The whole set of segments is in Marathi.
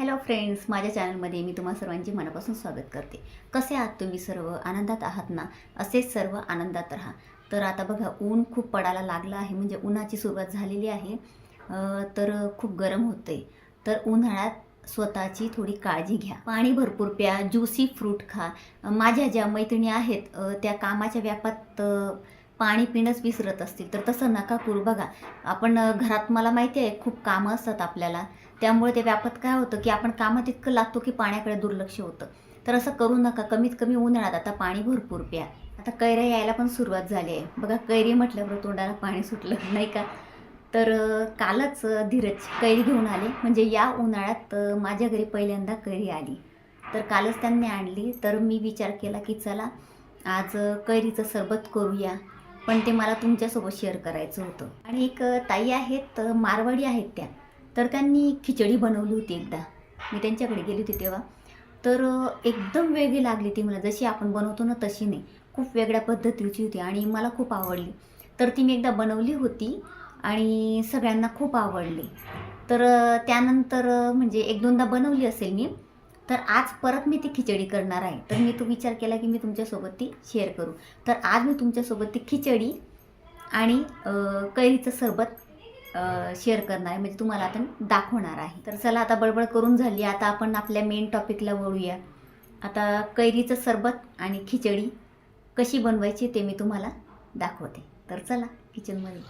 हॅलो फ्रेंड्स माझ्या चॅनलमध्ये मी तुम्हा सर्वांचे मनापासून स्वागत करते. कसे आहात तुम्ही सर्व? आनंदात आहात ना? असेच सर्व आनंदात राहा. तर आता बघा ऊन खूप पडायला लागलं आहे. म्हणजे उन्हाची सुरुवात झालेली आहे. तर खूप गरम होते तर उन्हाळ्यात स्वतःची थोडी काळजी घ्या. पाणी भरपूर प्या ज्युसी फ्रूट खा. माझ्या ज्या मैत्रिणी आहेत त्या कामाच्या व्यापात पाणी पिणंच विसरत असतील. तर तसं नका करू. बघा आपण घरात मला माहिती आहे खूप कामं असतात आपल्याला. त्यामुळे ते व्यापात काय होतं की आपण कामात इतकं लागतो की पाण्याकडे दुर्लक्ष होतं. तर असं करू नका. कमीत कमी उन्हाळ्यात आता पाणी भरपूर प्या. आता कैऱ्या यायला पण सुरुवात झाली आहे. बघा कैरी म्हटल्यावर तोंडाला पाणी सुटलं नाही का? तर कालच धीरज कैरी घेऊन आले. म्हणजे या उन्हाळ्यात माझ्या घरी पहिल्यांदा कैरी आली. तर कालच त्यांनी आणली. तर मी विचार केला की चला आज कैरीचं सरबत करूया. पण ते मला तुमच्यासोबत शेअर करायचं होतं. आणि एक ताई आहेत मारवाडी आहेत त्या. तर त्यांनी खिचडी बनवली होती एकदा. मी त्यांच्याकडे गेली होती तेव्हा. तर एकदम वेगळी लागली ती मला. जशी आपण बनवतो ना तशी नाही. खूप वेगळ्या पद्धतीची होती आणि मला खूप आवडली. तर ती मी एकदा बनवली होती आणि सगळ्यांना खूप आवडली. तर त्यानंतर म्हणजे एक दोनदा बनवली असेल मी तर आज परत मी ती खिचडी करणार आहे. तर मी तो विचार केला की मी तुमच्यासोबत ती शेअर करू. तर आज मी तुमच्यासोबत ती खिचडी आणि कैरीचं सरबत शेअर करणार आहे. म्हणजे तुम्हाला आता मी दाखवणार आहे. तर चला आता बडबड करून झाली. आता आपण आपल्या मेन टॉपिकला वळूया. आता कैरीचं सरबत आणि खिचडी कशी बनवायची ते मी तुम्हाला दाखवते. तर चला किचनमध्ये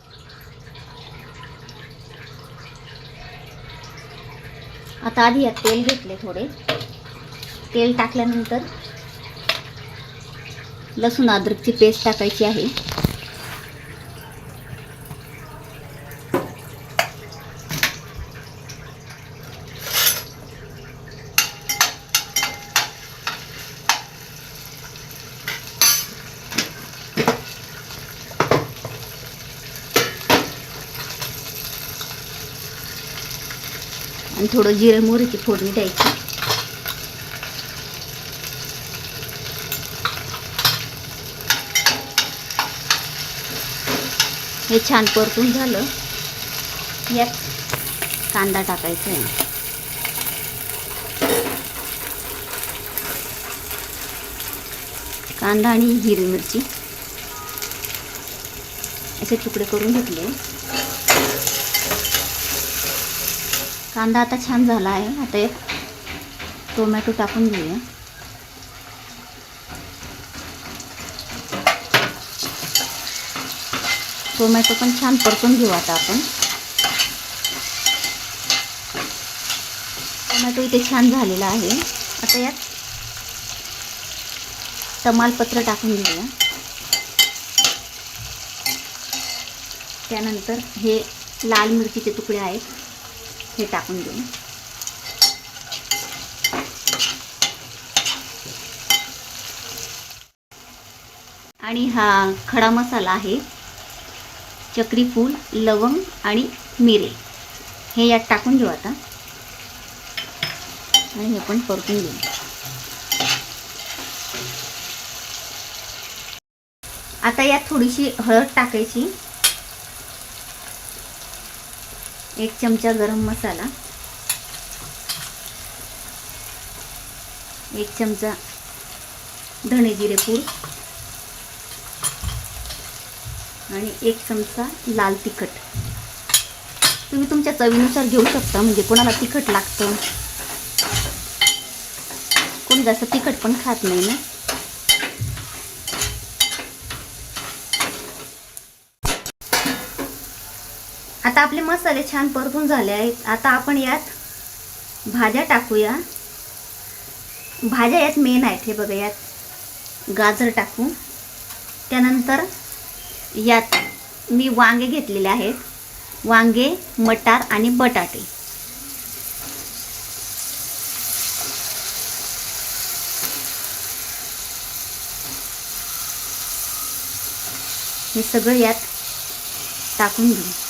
आता आधी यात तेल घेतले थोडे. तेल टाकल्यानंतर लसूण अद्रकची पेस्ट टाकायची आहे. थोडं जिरं मोहरीची फोडणी द्यायची. हे छान परतून झालं. यात कांदा टाकायचा आहे. कांदा आणि हिरवी मिरची. असे तुकडे करून घेतले. कांदा आता छान झाला आहे. आता एक टोमॅटो टाकून घेऊया. टोमॅटो पण छान परतून घेऊ आता आपण. टोमॅटो इथे छान झालेला आहे. आता यात तमालपत्र टाकून घेऊया. त्यानंतर हे लाल मिरचीचे तुकडे आहेत. हे टाकून देऊ. आणि हा खडा मसाला आहे चक्रीफूल लवंग आणि मिरे. हे यात टाकून घेऊ आता. आणि हे पण परतून घेऊ. आता यात थोडीशी हळद टाकायची. एक चमचा गरम मसाला. एक चमचा धणे जिरे पूड. आणि एक चमचा लाल तिखट. तुम्ही तुमच्या चवीनुसार घेऊ शकता म्हणजे कोणाला तिखट लागतं. कोणी जास्त तिखट पण खात नाही ना. आता आपले मसाले छान परतून झाले आहेत. आता आपण यात भाज्या टाकूया. भाज्या यात मेन आहेत हे बघा यात. गाजर टाकू. त्यानंतर यात मी वांगे घेतलेले आहेत. वांगे मटार आणि बटाटे. हे सगळं यात टाकून घेऊ.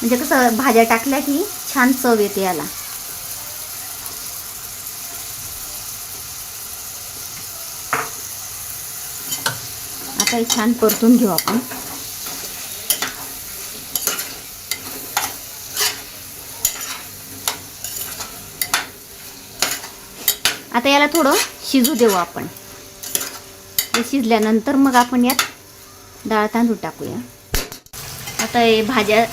म्हणजे कसं भाज्या टाकल्या की छान चव येते याला. आता हे छान परतून घेऊ आपण. आता याला थोडं शिजू देऊ आपण. हे शिजल्यानंतर मग आपण यात डाळ तांदूळ टाकूया. आता हे भाज्या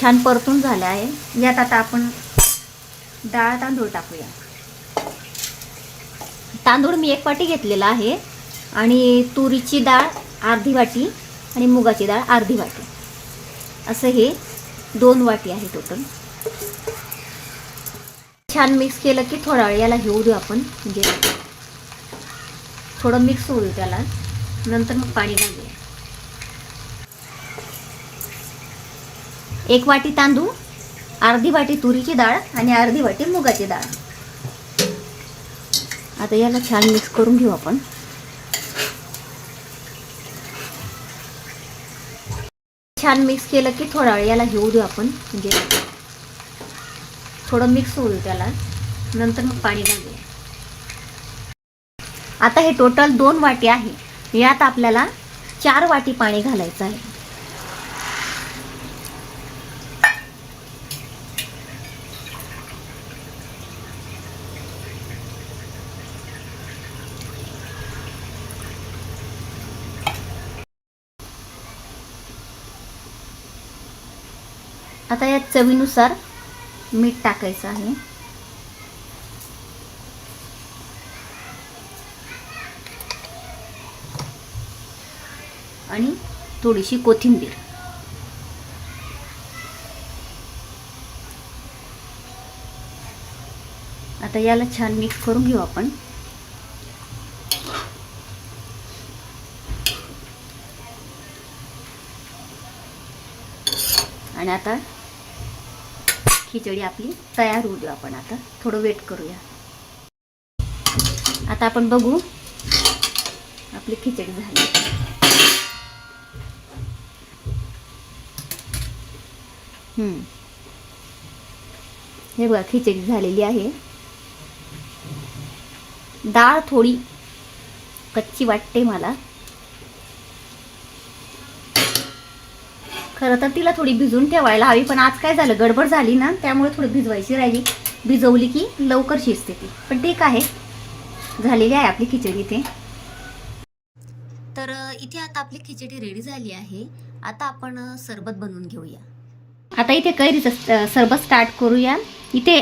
छान परतून झालं आहे. यात आता आपण डाळ तांदूळ टाकूया. तांदूळ मी एक वाटी घेतलेला आहे आणि तुरीची डाळ अर्धी वाटी आणि मुगाची डाळ अर्धी वाटी. असं हे दोन वाटी आहे टोटल छान मिक्स केलं की थोडा वेळ याला घेऊ देऊ आपण. म्हणजे थोडं मिक्स होऊ देऊ त्याला. नंतर मग पाणी घालूया. एक वाटी तांदूळ अर्धी वाटी तुरीची डाळ आणि अर्धी वाटी मुगाची डाळ. आता याला छान मिक्स करून घेऊ आपण. छान मिक्स केलं की थोडा वेळ याला घेऊ देऊ आपण. म्हणजे थोडं मिक्स होऊ देऊ त्याला. नंतर मग पाणी घालूया. आता हे टोटल दोन वाटी आहे. यात आपल्याला चार वाटी पाणी घालायचं आहे. आता या चवीनुसार मीठ टाकायचं आहे. आणि थोडीशी कोथिंबीर. आता याला छान मिक्स करून घेऊ आपण. आणि आता खिचडी आपली तयार होऊ देऊ आपण आता. थोडं वेट करूया. आता आपण बघू आपली खिचडी झाली. हम्म. हे बघा खिचडी झालेली आहे. डाळ थोडी कच्ची वाटते मला. खरं तर तिला थोडी भिजून ठेवायला हवी पण आज काय झालं गडबड झाली ना त्यामुळे थोडी भिजवायची राहिली. भिजवली की लवकर शिजते ती. पण ठीक आहे. झालेली आहे आपली खिचडी इथे. तर इथे आता आपली खिचडी रेडी झाली आहे. आता आपण सरबत बनवून घेऊया. आता इथे कैरीचं सरबत स्टार्ट करूया. इथे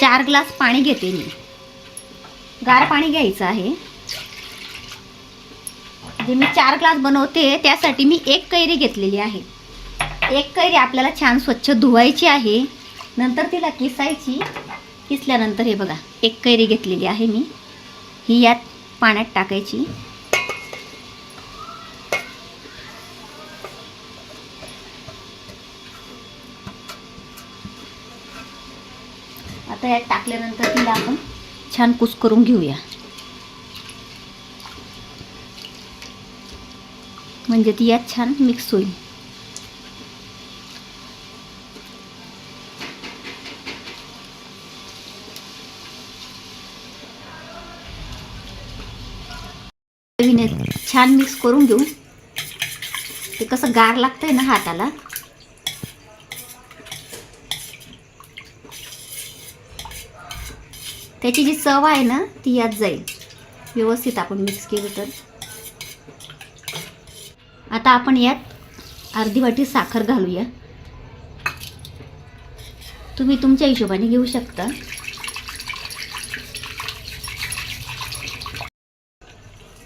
चार ग्लास पाणी घेते मी. गार पाणी घ्यायचं आहे. जे मी चार ग्लास बनवते त्यासाठी मी एक कैरी घेतलेली आहे. एक कैरी आपल्याला छान स्वच्छ धुवायची आहे. नंतर तिला किसायची. किसल्यानंतर हे बघा एक कैरी घेतलेली आहे मी. ही यात पाण्यात टाकायची. आता यात टाकल्यानंतर तिला आपण छान कुस करून घेऊया. म्हणजे ती यात छान मिक्स होईल. छान मिक्स करून घेऊ. ते कसं गार लागतंय ना हाताला. त्याची जी चव आहे ना ती यात जाईल. व्यवस्थित आपण मिक्स केलं तर. आता आपण यात अर्धी वाटी साखर घालूया. तुम्ही तुमच्या हिशोबाने घेऊ शकता.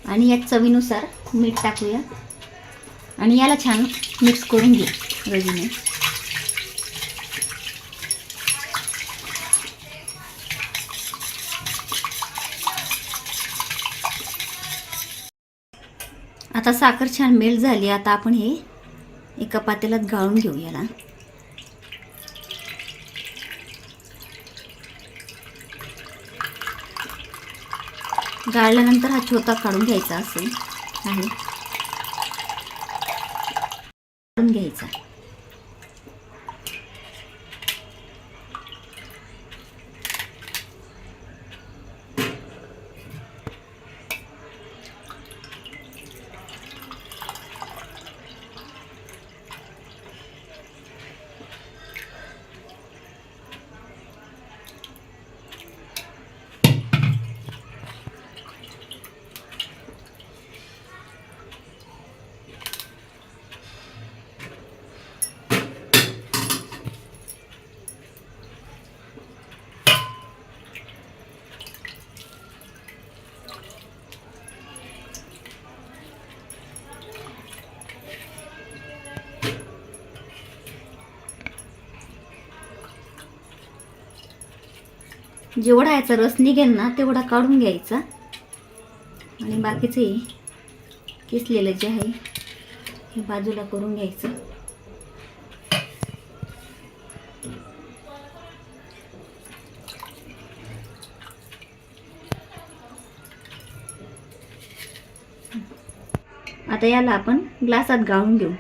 आणि यात चवीनुसार मीठ टाकूया. आणि याला छान मिक्स करून घेऊ रजीने आता साखर छान मेल्ट झाली. आता आपण हे एका पातेल्यात गाळून घेऊ याला. गाळल्यानंतर हा छोटा काढून घ्यायचा असेल. आहे. काढून घ्यायचा. जेवढा याचा रस निघेल ना तेवढा काढून घ्यायचा. आणि बाकीचे किसलेलं जे आहे हे बाजूला करून घ्यायचं. आता याला आपण ग्लासात गाळून घेऊ.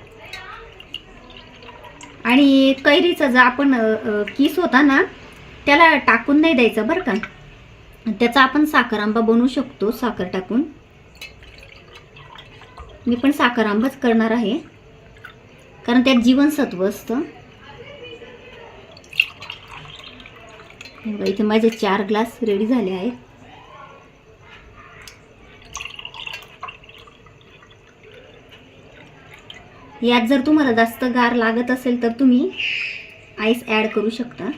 आणि कैरीचा जो आपण किस होता ना त्याला टाकून नाही द्यायचं बरं का. त्याचा आपण साखर आंबा बनवू शकतो साखर टाकून. मी पण साखर आंबाच करणार आहे. कारण त्यात जीवनसत्व असतं. इथे माझे चार ग्लास रेडी झाले आहेत. यात जर तुम्हाला जास्त गार लागत असेल तर तुम्ही आईस ॲड करू शकता.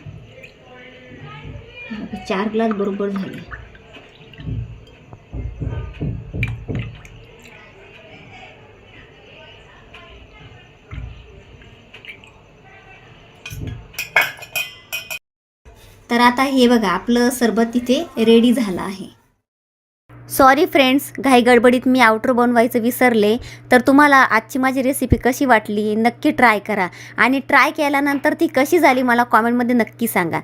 चार ग्लास बरोबर झाले. तर आता हे बघा आपलं सरबत तिथे रेडी झालं आहे. सॉरी फ्रेंड्स घाई गडबडीत मी आउटर बनवायचं विसरले तर तुम्हाला आजची माझी रेसिपी कशी वाटली नक्की ट्राय करा. आणि ट्राय केल्यानंतर ती कशी झाली मला कॉमेंटमध्ये नक्की सांगा.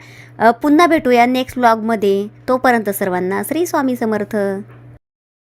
पुन्हा भेटूया नेक्स्ट व्लॉगमध्ये तोपर्यंत सर्वांना श्री स्वामी समर्थ.